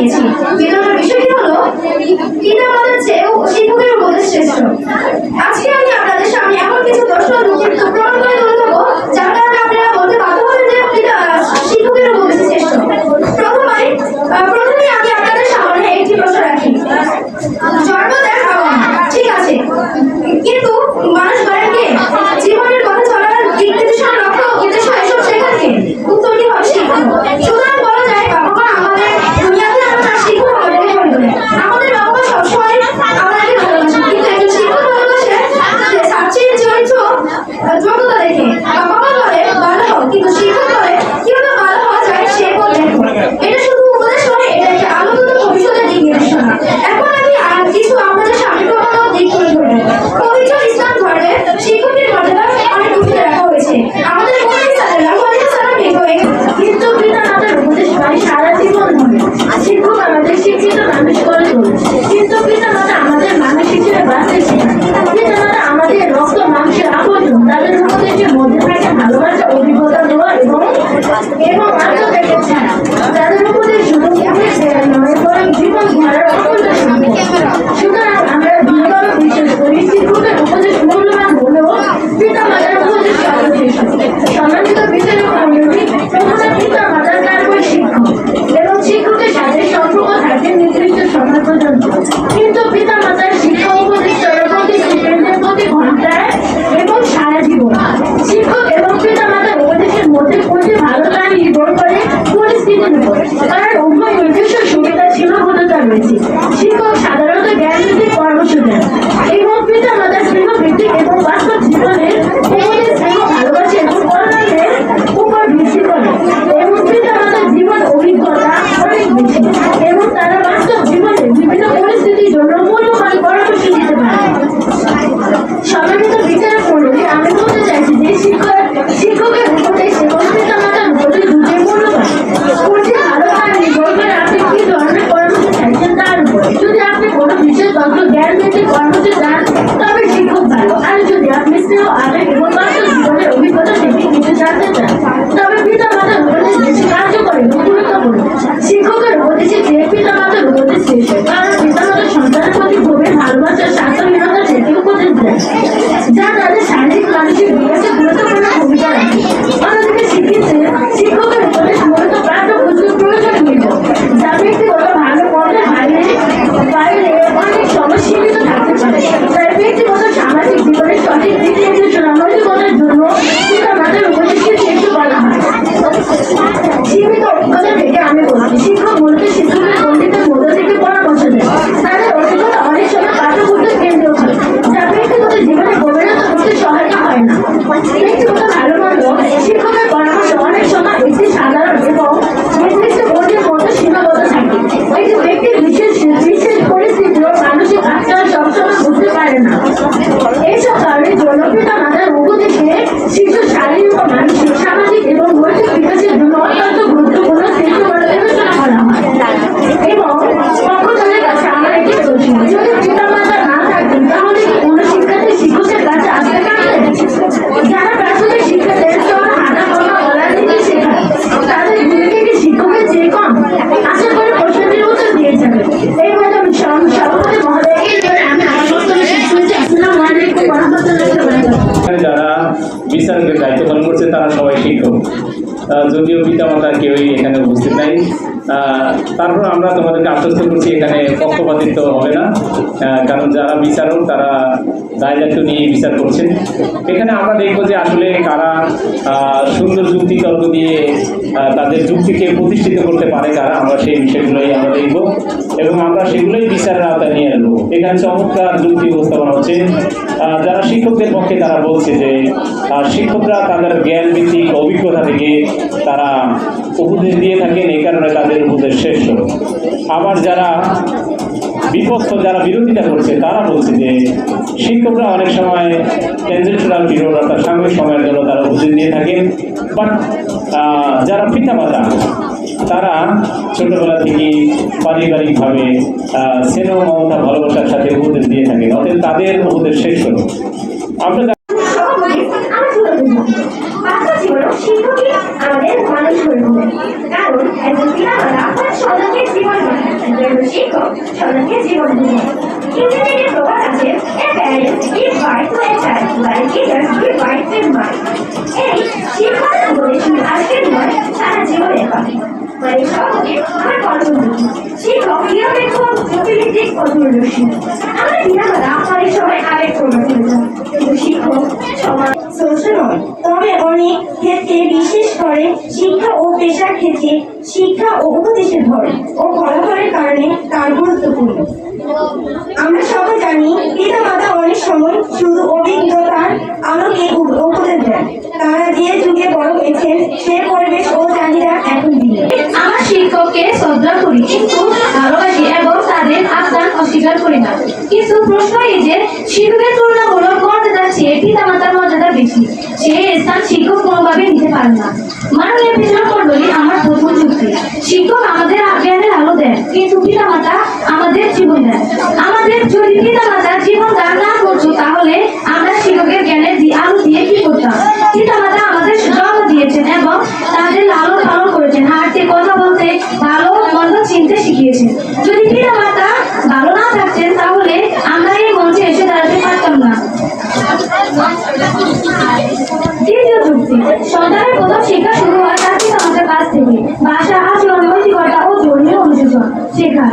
পেয়েছি Yeah. যদিও পিতামাতা কেউই এখানে উপস্থিত নাই। তারপর আমরা তোমাদেরকে আশ্বস্ত করছি এখানে পক্ষপাতিত্ব হবে না। কারণ যারা বিচারক, তারা দায়দায়িত্ব নিয়ে বিচার করছেন। এখানে আমরা দেখব যে আসলে কারা সুন্দর যুক্তি তর্ক দিয়ে তাদের যুক্তিকে প্রতিষ্ঠিত করতে পারে কারা, আমরা সেই বিষয়গুলোই আমরা দেখব। এবং আমরা সেগুলোই বিচারের আওতায় নিয়ে আনব এখানে চমৎকার যুক্তি উপস্থাপনা হচ্ছে। যারা শিক্ষকদের পক্ষে তারা বলছে যে শিক্ষকরা তাদের জ্ঞান ভিত্তিক অভিজ্ঞতা থেকে তারা উপদেশ দিয়ে থাকেন, এই কারণে তাদের উপদেশ শেষ হল। আবার যারা বিপক্ষ যারা বিরোধিতা করছে, তারা বলছে যে, শিক্ষকরা অনেক সময় টেনজেন্সুরাল বিরোধ অর্থাৎ সাময়িক সময়ের জন্য তারা উপদেশ দিয়ে থাকেন বাট যারা পিতামাতা তারা ছোটবেলা থেকে পারিবারিকভাবে স্নেহ, মমতা, ভালোবাসার সাথে উপদেশ দিয়ে থাকে। অতএব তাদের উপদেশ শেষ হল। আমাদের মানুষ হয়ে কারণ একজন সন্তানকে জীবন শিক্ষক সন্তানকে জীবন দেবে আছে এই আজকের নয়, সারা জীবনের শিক্ষক সমাজ বিশেষ করে শিক্ষা ও পেশার ক্ষেত্রে শিক্ষা ও উপদেশের ধর ও ফলাফলের কারণে তার গুরুত্বপূর্ণ আমরা সবাই জানি পিতা মাতা অনেক সময় শুধু অভিজ্ঞতার আলোকে উপ- উপদেশ দেন তারা যে যুগে বড় হয়েছেন সে পরিবেশ ও চাহিদা এখন দিনে আমার শিক্ষককে শ্রদ্ধা করি কিন্তু ভালোবাসি এবং তাদের অস্বীকার করি না। কিন্তু প্রশ্ন এই যে শিক্ষকের তুলনামূলক মর্যাদা চেয়ে পিতা মাতার মর্যাদা বেশি সে স্থান শিক্ষক কোনোভাবে নিতে পারে না। বিচার আমার প্রথম যুক্তি, শিক্ষক আমাদের জ্ঞানের আলো দেন, কিন্তু আমাদের জীবন দেন। আমাদের যদি পিতা মাতা জীবন দান না করছ তাহলে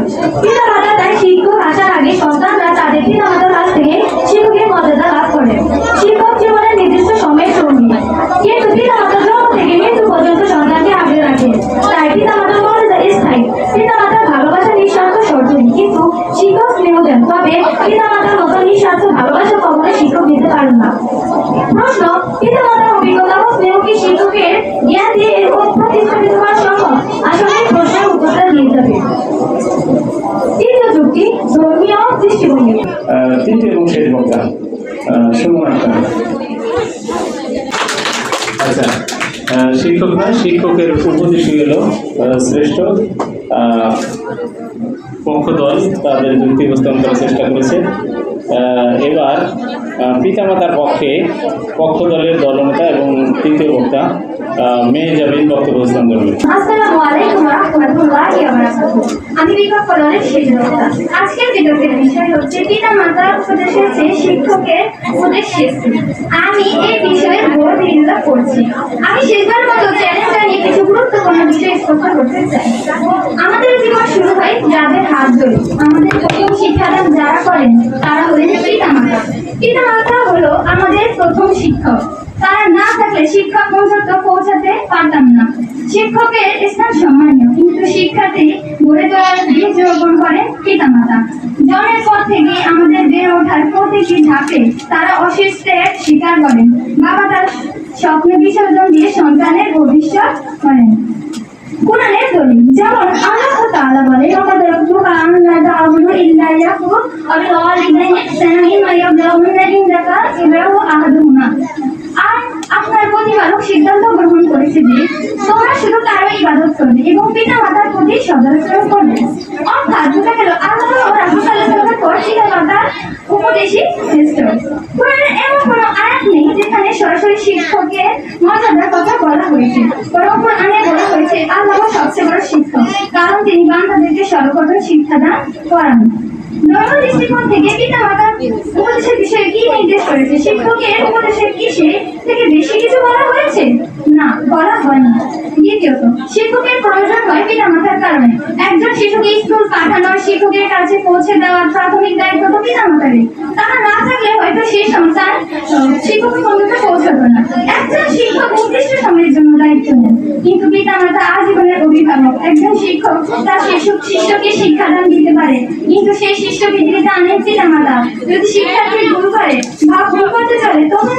শেখায় পিতা মাতা তাই শিক্ষক ভালোবাসা নিঃস্বার্থ শর্তহীন কিন্তু শিক্ষক স্নেহ দেন। তবে পিতামাতার মতো নিঃস্বার্থ ভালোবাসা কখনো শিক্ষক দিতে পারেন না। প্রশ্ন পিতা মাতার অভিজ্ঞতা ও স্নেহ কি শিক্ষকের জ্ঞান দিয়ে তৃতীয় এবং শেষ বক্তা সুমন আচ্ছা শিক্ষক না, শিক্ষকের উপদেশই হলো শ্রেষ্ঠ পক্ষ দল তাদের যুক্তি উপস্থাপন করার চেষ্টা করেছে। এবার পিতামাতার পক্ষে পক্ষ দলের দলনেতা এবং তৃতীয় বক্তা মেয়ে যাবেন বক্তব্য স্থান করবে আসসালামু আলাইকুম ওয়া রাহমাতুল্লাহি ওয়া বারাকাতুহু। আমি আজকের বিতর্কের বিষয় হচ্ছে উপদেশের চেয়ে শিক্ষকের উপদেশ আমি এই বিষয়ে বড় বিরোধিতা করছি। আমি শেষবার মতো চ্যালেঞ্জটা নিয়ে কিছু গুরুত্বপূর্ণ বিষয় স্পষ্ট করতে চাই। আমাদের জীবন শুরু হয় যাদের হাত ধরে। আমাদের প্রথম শিক্ষাদান যারা করেন, তারা হলেন পিতামাতা। পিতামাতা হলো আমাদের প্রথম শিক্ষক। তারা না থাকলে শিক্ষা পর্যন্ত পৌঁছাতে পারতাম না। শিক্ষকের স্থান সম্মানীয় কিন্তু শিক্ষাতে গড়ে তোলার বীজ রোপণ করে পিতামাতা। জন্মের পর থেকে আমাদের বেড়ে ওঠার প্রতিটি ধাপে তারা অশেষ ত্যাগ স্বীকার করেন। বাবা তার স্বপ্ন বিসর্জন দিয়ে সন্তানের ভবিষ্যৎ করেন। কোরআনের যেমন ইয়াবলুগুন্না প্রতিপালক সিদ্ধান্ত গ্রহণ করেছে যে তোমরা শুধু তারই ইবাদত করবে এবং পিতা মাতার প্রতি সদাচরণ করবে। অর্থাৎ বোঝা গেল আল্লাহ ও রাসূল উপদেশই শ্রেষ্ঠ। এমন কোনো আয়াত নেই যেখানে সরাসরি শিক্ষকের মর্যাদার কথা বলা হয়েছে। বরং কোরআনে বলা হয়েছে, আল্লাহ সবচেয়ে বড় শিক্ষক, কারণ তিনি বান্দাদেরকে সর্বপ্রথম শিক্ষাদান করান। ধর্ম দৃষ্টিকোণ থেকে মাতার বিষয়ে কি নির্দেশ করেছে? শিক্ষকের উপদেশের কিসে থেকে বেশি কিছু বলা হয়েছে? না বলা হয়নি। দ্বিতীয়ত শিক্ষকের প্রয়োজন হয় পিতা মাতার কারণে। একজন শিশুকে স্কুল পাঠানো শিক্ষকের কাছে পৌঁছে দেওয়ার প্রাথমিক দায়িত্ব তো পিতা মাতারই তারা না থাকলে হয়তো সেই সন্তান আহ, শিক্ষকের পর্যন্ত পৌঁছাতো না। একজন শিক্ষক কিন্তু পিতা মাতা আজীবনের অভিভাবক। একজন শিক্ষক, তার শিষ্যকে শিক্ষাদান দিতে পারে। কিন্তু সেই শিষ্যকে দিতে আনেন পিতা মাতা, যদি শিক্ষার্থী ভুল করে বা ভুল করতে চলে, তখন